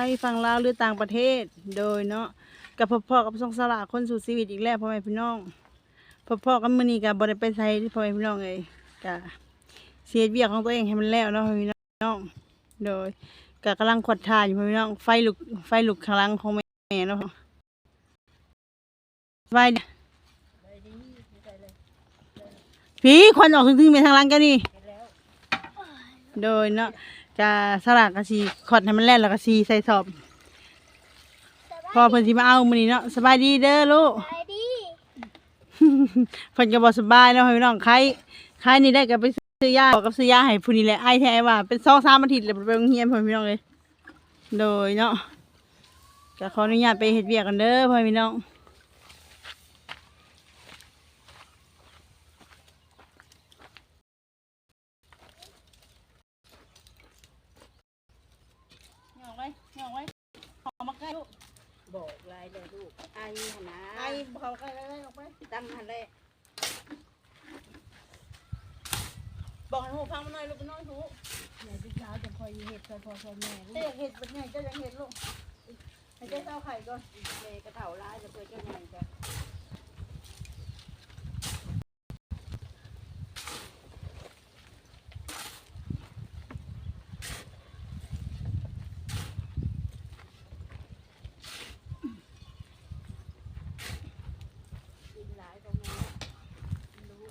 ไทยฝั่งลาวหรือต่างประเทศ โดยเนาะกับพ่อๆกับทรงสละคนสู่ชีวิตอีกแล้วพ่อแม่พี่น้องพ่อๆกับมือนี้ก็บ่ได้ไปไสพ่อแม่พี่น้องเอ้ยก็เสียเวียของตัวเองให้มันแล้วเนาะพี่น้อง โดยก็กำลังขวดทานอยู่พี่น้องไฟลุกไฟลุกข้างหลังของแม่เนาะไฟเนี่ยผีควันออกถึงๆไปทางหลังกันนี่โดยเนาะ จะสลากกะสีขอดให้มันแล่นแล้วกะสีใส่สอบ พอเพิ่นสิมาเอามื้อนี้เนาะสบายดีเด้อลูก ไปดิเพิ่นก็บ่สบายเนาะพี่น้องใครใครนี่ได้ก็ไปซื้อยาบอกกับซื้อยาให้ผู้นี้แหละไอแท้ว่าเป็น2-3อาทิตย์แล้วไปโรงเรียนเพิ่นพี่น้องเลยโดยเนาะก็ขออนุญาตไปเฮ็ดเวียกกันเด้อพ่อพี่น้องยอกไว้ยอกไว้ขอมาใกล้ลูก บอกลายเลยลูกไอ้ห นนะไอ้ขอใกล้ๆออกไปตั้งหันเลยบอกให้หูฟังมาหน่อยลูกน้อยหูเดี๋ยวพี่เช้าจะคอยเห็ดคอยพ่อคอยแม่เจ๊อยากเห็ดเป็นไงเจ้าอยากเห็ดลูกให้เจ๊เต้าไข่ก่อนแม่กระเถาร้ายจะเพื่อเจ้าแม่จะ กินหลายตรงนี้รู้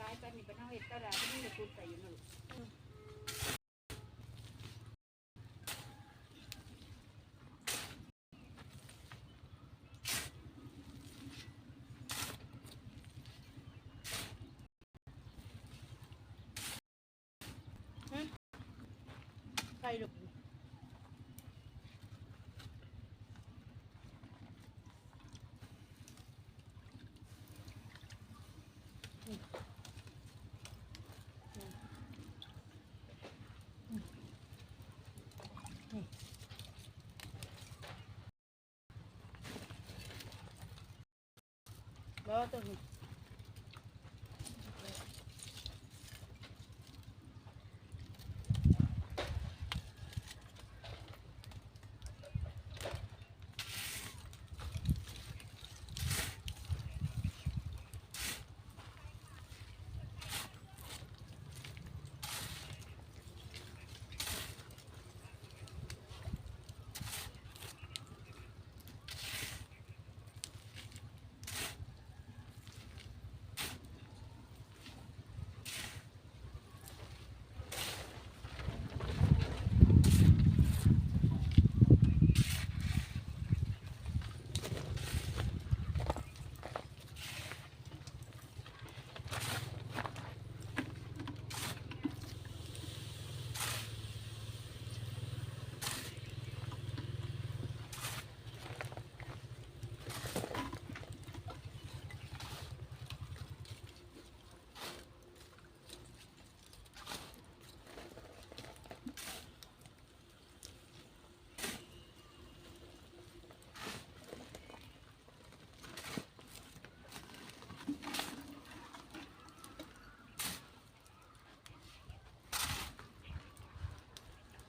ร้ายไปมีปัญหา เห็ดก็ได้ที่จะพูดใส่อยังไง บ่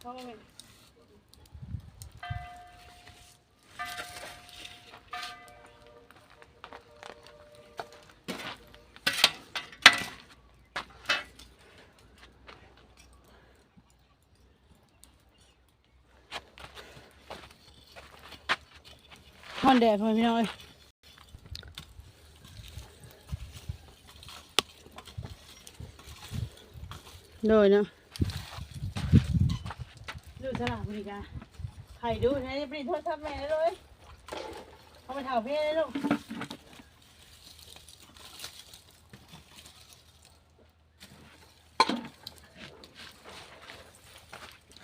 ต้องเพราะว่ามันฮอนแดดพ่อพี่น้องเอ้ยโดยเนาะ สลากบริการใครดูนะนี่เป็นโทรศัพท์แม่เลยเอาไปถ่ายเพ่เลยลูก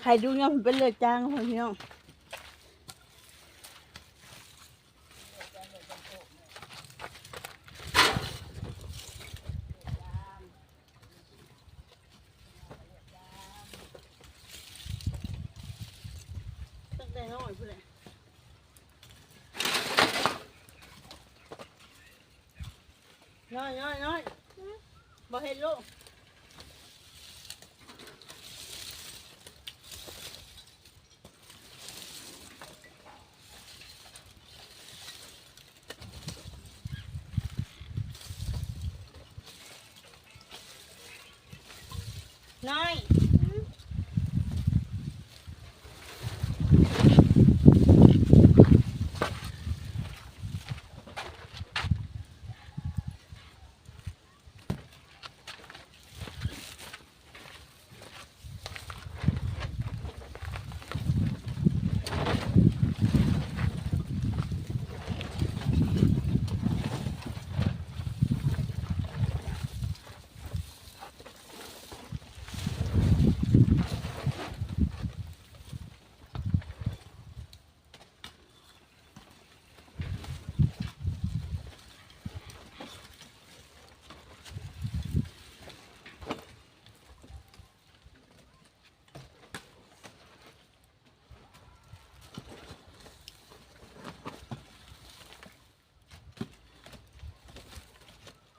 ใครดูเงี้ยผมเป็นเลือดจางพ่อ บ่เห็นลูก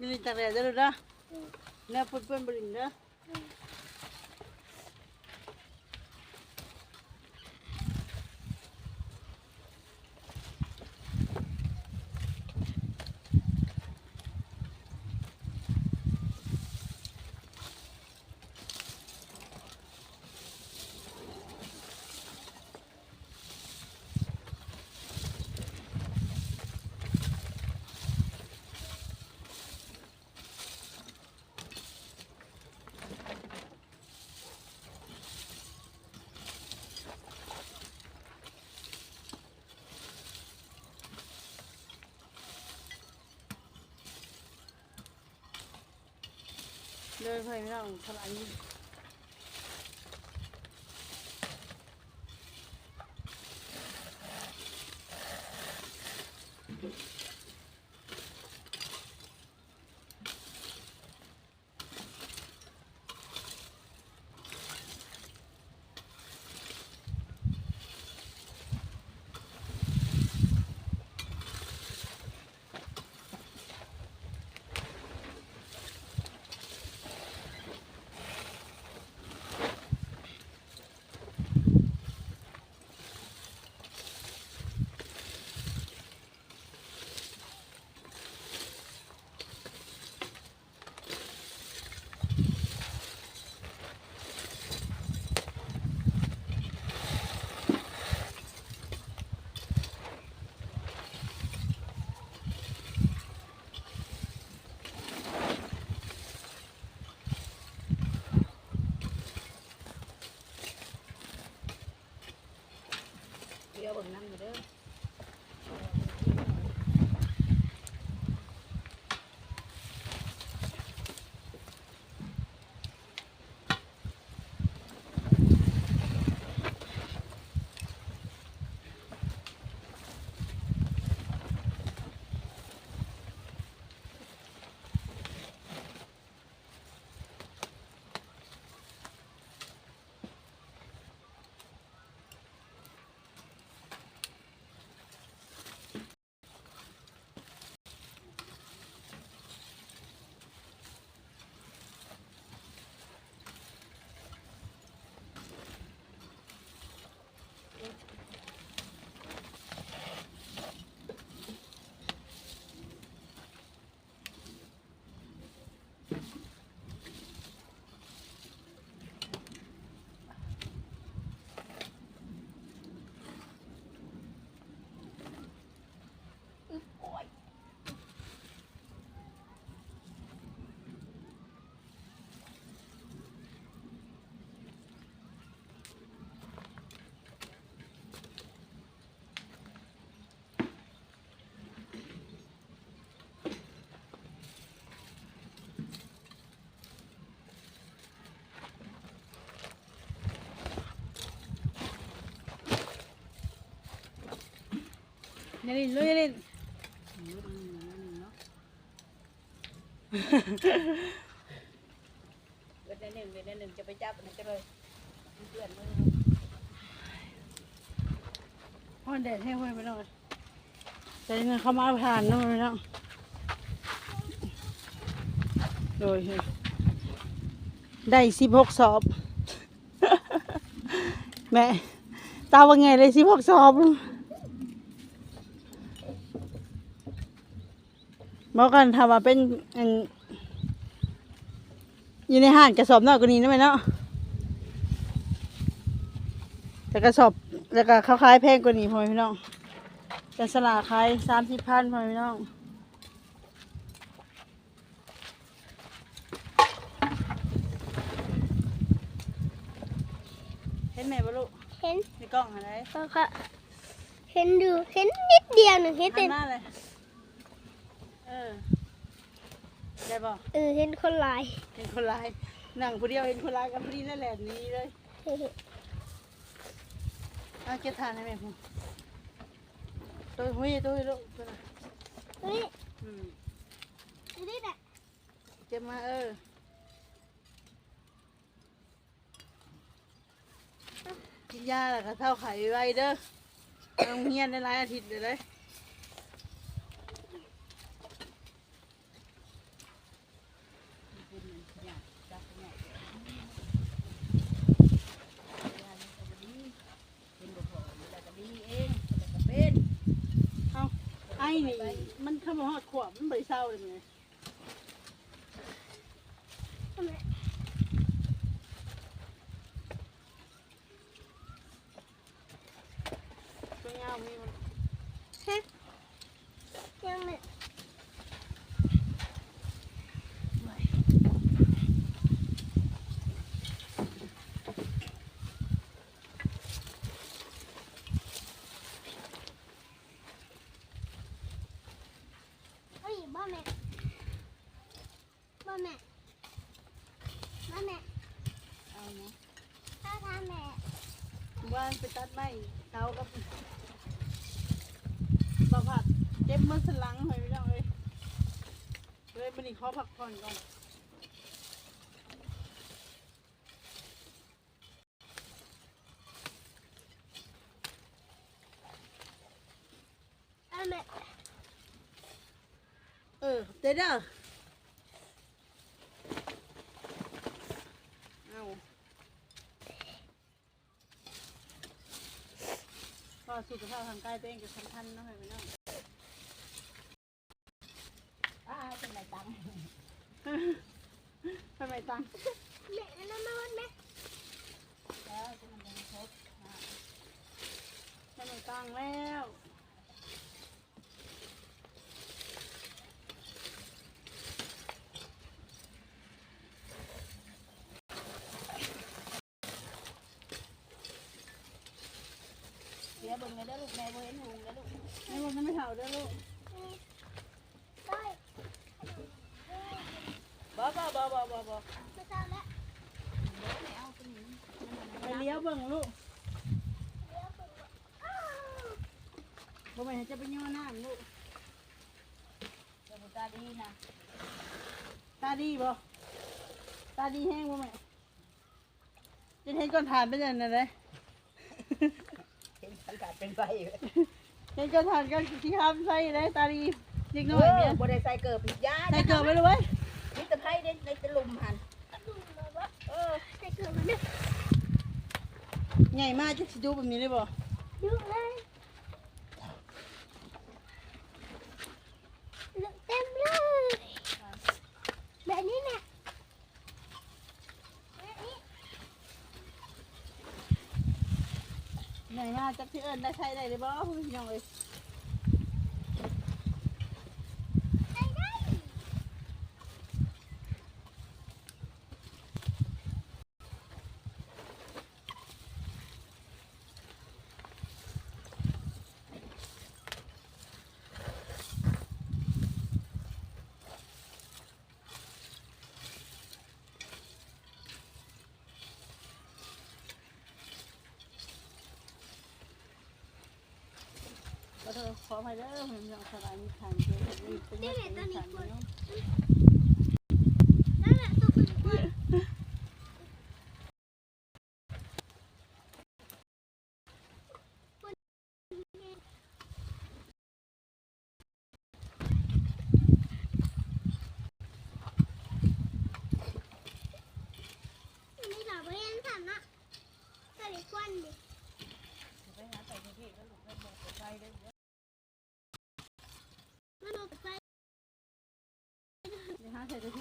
Ini tara dulu dah. Nah. 就是可以让它安静。 ยเล่นเลยอย่าเล่นเวทหนึ่งเวทหนึ่งจะไปจับมันจะเลยเพื่อนมือพ่อแดดให้ไว้ไปหน่อยแต่เนี่ยเขามาผ่านนู่นไปแล้วโดยได้สิบหกสอบ แม่ ตาว่าไงเลยสิบหกสอบ บอกกันทำว่าเป็นอันอยู่ในห้างกระสอบน้อยกว่านี้นะแม่เนาะแต่กระสอบแล้วก็เขาขายแพงกว่านี้พ่อแม่พี่น้องแต่สลากขายสามสิบพันพ่อแม่พี่น้องเห็นไหมบ่ลูกเห็นในกล้องอะไรก็ค่ะเห็นดูเห็นนิดเดียวหนึ่งเห็นหัแต่นหน้าเลย เออ ได้ป่ะเออเห็นคนหลายเห็นคนร้ายนั่งผู้เดียวเห็นคนร้ายกันพอดีนั่นแหละหนี้เลยเอาเก็บทานให้แม่ผมตัวหุ้ยตัวหุ้ยลูกตัวน่ะเฮ้ยอืมนี่แหละเก็บมาเออ กินยาแล้วก็เท่าไข่ไว้เด้อต้องเฮียนได้หลายอาทิตย์เดี๋ยวเลยเอาไอ้นี่มันเข้ามาหอดข วบมันบริเศร้าเลยไง ตัวยาวมีมัน ฮะยังไม่เฮ้ยบ้าแม่บ้าแม่บ้าแม่ เอาเนาะ ถ้าทำแม่ ว่าน ไปตัดไม้เท้ากับบักผัดเจ็บมือสลังเลยพี่น้องเลยเลยบันนี้ขอพักผ่อนก่อนบ้าแม่เออเดี๋ยวเด้อเอาก็สุขภาพทางกาย ตัวเองก็สำคัญเนาะพี่น้องอ้าวเป็นไรตังทำไมตังแม่นั่นมาวันแม่แล้วจะมันยังครบทำไมตังแล้ว เสียเบิ่งเลยเด้อลูกแม่บ่เห็นหุงเด้อลูกไม่บอกจะไม่เท่าเด้อลูกบ่บ่บ่บ่บ่บ่ไม่ทราแล้วไม่เอาตัวนี้ไปเลี้ยวเบิ่งลูกบ่แม่จะไปย่อน้ำลูกเดี๋ยวบ่ตาดีนะตาดีบ่ตาดีแห้งบ่แม่จะเห็นก้อนฐานเป็นยังไงเลย เห็นสังกัด เป็นไฟอยู่เห็นก้อนฐานก็ขี้ข้ามใส่เลยตาดีเด็กเอน้อยอเนี่ยบ่ได้ใส่เกิบยาใส่เกลือไว้เลยเว้ยมีแต่ไผเด้ในตะลุมหันดูเลยว่าเออใส่เกลือมันเนี่ยใหญ่มากจะสิดูแบบนี้เลยบ่ยุเลยเต็มเลยแบบนี้เนี่ยแบบนี้ ใหญ่ มาจักที่เอิญได้ใช้ได้เลยบ่พี่น้องเอ้ย Cuando wanted it.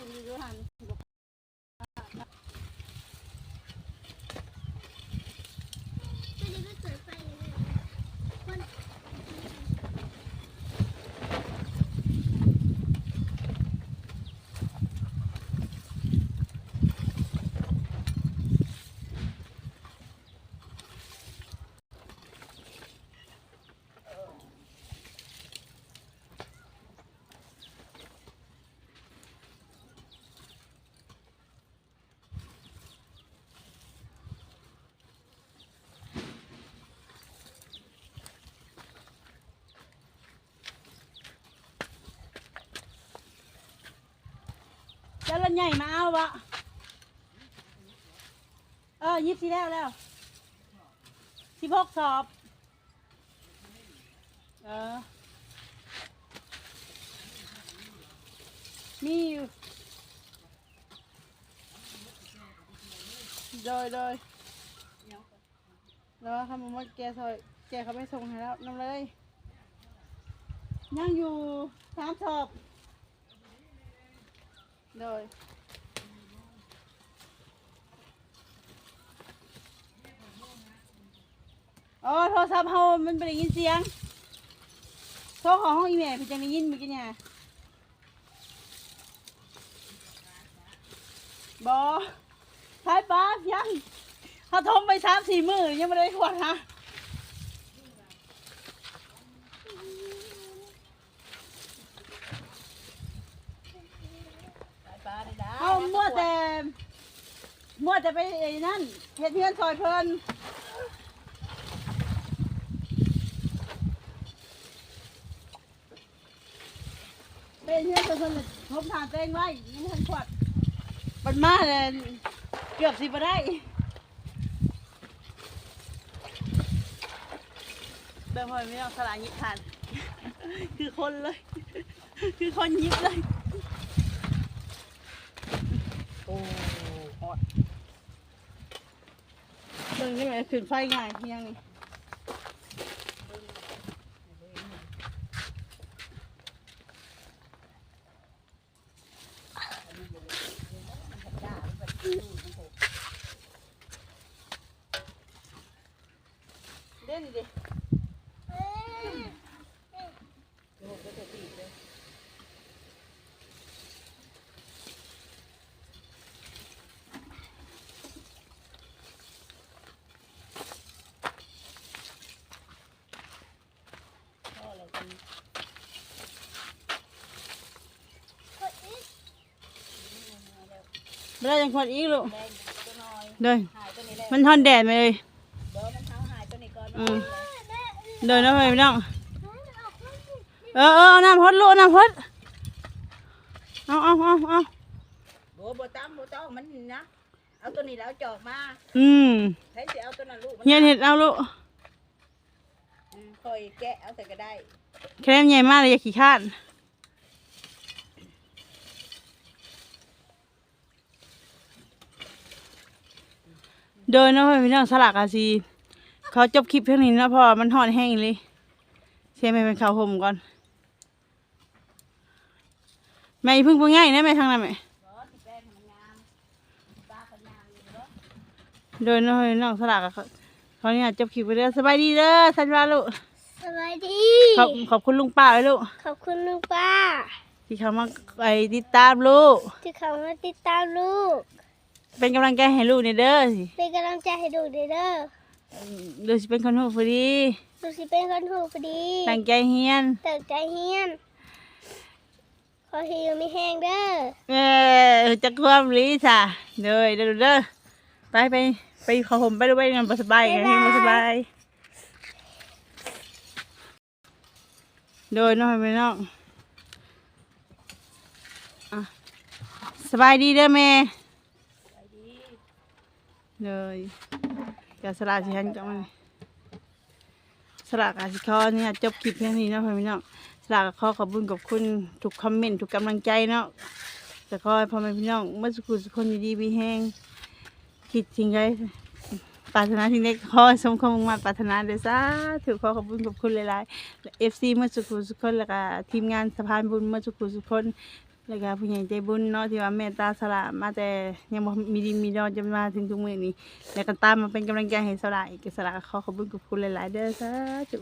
เจ้ารถใหญ่มาเอาวะเออยิบสิแล้วแล้วสิบหกสอบ เออ มีอยู่โดยโดยแล้วคำว่าแกซอยแกเขาไม่ส่งให้แล้วนำเลย ยังอยู่สามสอบ โดยอ๋อโทรศัพท์เฮามันเป็นได้ยินเสียงโทรของห้องอีเมลพี่จังได้ยินเมื่อกี้เนี่ยบอใช่ป้ายังเขาโทรไปสามสี่มือยังไม่ได้ขวดฮะ สายปลาได้ได้ เขามัวแต่ มัวแต่ไปไอ้นั่นเฮ็ดเพื่อนซอยเพลินเป็นเพื่อนซอยเพลินทบทานตัวเองไว้ยังไม่ทันขวดมันมาเลยเกือบสิบได้เบิ่งพอไม่ต้องสลายยิบทาน คือคนเลย คือคนยิบเลยโอ้ฮอด เบิ่งนี่ไหละขึ้นไฟง่ายเพียงนี่ เด่นดิ เอ้ย โอ้ก็จะตีเลย พ่อเราเป็น กดอีก ไม่ได้ยังขวดอีกลูกแดงตัวน้อยเดินหายตัวนี้แหละมันทอนแดดไหมเลยเบอร์มันเท้าหายตัวนี้ก่อนอืมแม่เดินแล้วไปไม่ต้องแม่เอาควันดิเออเออเอาน้ำพดลูกเอาน้ำพดเอาเอาเอาเอาโบโบตั้มโบต้องมันนะเอาตัวนี้แล้วจอกมาอืมใช้สิเอาตัวนั้นลูกมัเฮียนเห็ดเอาลูกอืมคอยแกะเอาใส่ก็ได้แครมใหญ่มากเลยอย่าขี้ข้าน เดินเนาะพี่น้องสลักอาซีเขาจบคลิปเพียงนี้เนาะเพราะว่ามันหอนแห้งอีเลยเสียไม่เป็นข้าวห่มก่อนแม่อย่าเพึ่งพูดง่ายนะแม่ทางนั้นแม่บอสแป้งมันงามปลาเขางามอยู่เนาะเดินเนาะพี่น้องสลักอะเขาเขาเนี่ยจบคลิปไปเด้อสบายดีเด้อสันวาลูกสวัสดีขอบขอบคุณลุงป้าไว้ลูกขอบคุณลุงป้าที่เขามาไปติดตามลูกที่เขามาติดตามลูก เป็นกำลังใจให้ลูกในเด้อสิเป็นกำลังใจให้ดูเด้อเด้อดูสิเป็นคนหูพอดีดูสิเป็นคนถูกพอดีตั้งใจเฮียนเติบใจเฮียนขอให้อยู่มีแห้งเด้อเออจะความลีจ้ะเด้อเด้อเด้อไปไปไปเขอผมไปด้วยงานบ่สบายกันที่บ่สบายโดยน้อยไปน้องอะสบายดีเด้อแม่ไปดี เลยกสลากสิฮันจังมันสลากอาสิคอเนี่ยจบคลิปเพียงนี้เนาะพี่น้องสลากก็ขอขอบคุณกับคุณทุกคอมเมนต์ทุกกำลังใจเนาะแต่ขอให้พ่อแม่พี่น้องเมื่อสักครู่สุกคนดีๆมีแห้งคิดสิ่งใดปรารถนาสิ่งใดขอสมความมุ่งมั่นปรารถนาเด้อสาธุขอขอบคุณขอบคุณหลายๆ FC เมื่อสุขุสุคนแล้วก็ทีมงานสะพานบุญเมื่อสุขุสุคน แล้วก็ผู้ใหญ่ใจบุญเนาะที่ว่าเมตตาสละมาแต่ยังบ่มีดินมีดอนจนมาถึงทุกมื้อนี้แล้วก็ตามมาเป็นกำลังใจให้สละอีกสละก็ขอขอบคุณขอบคุณหลาย ๆ เด้อสาธุ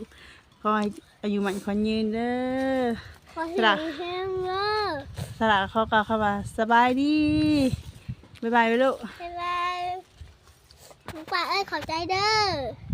ขอให้อายุมันขอยืนเด้อ ขอให้จ้ะมีแห้งเด้อสละเขาก็เข้ามาสบายดีบ๊ายบายไปลูก บ๊ายบายลุงป่าเอ้ยขอบใจเด้อ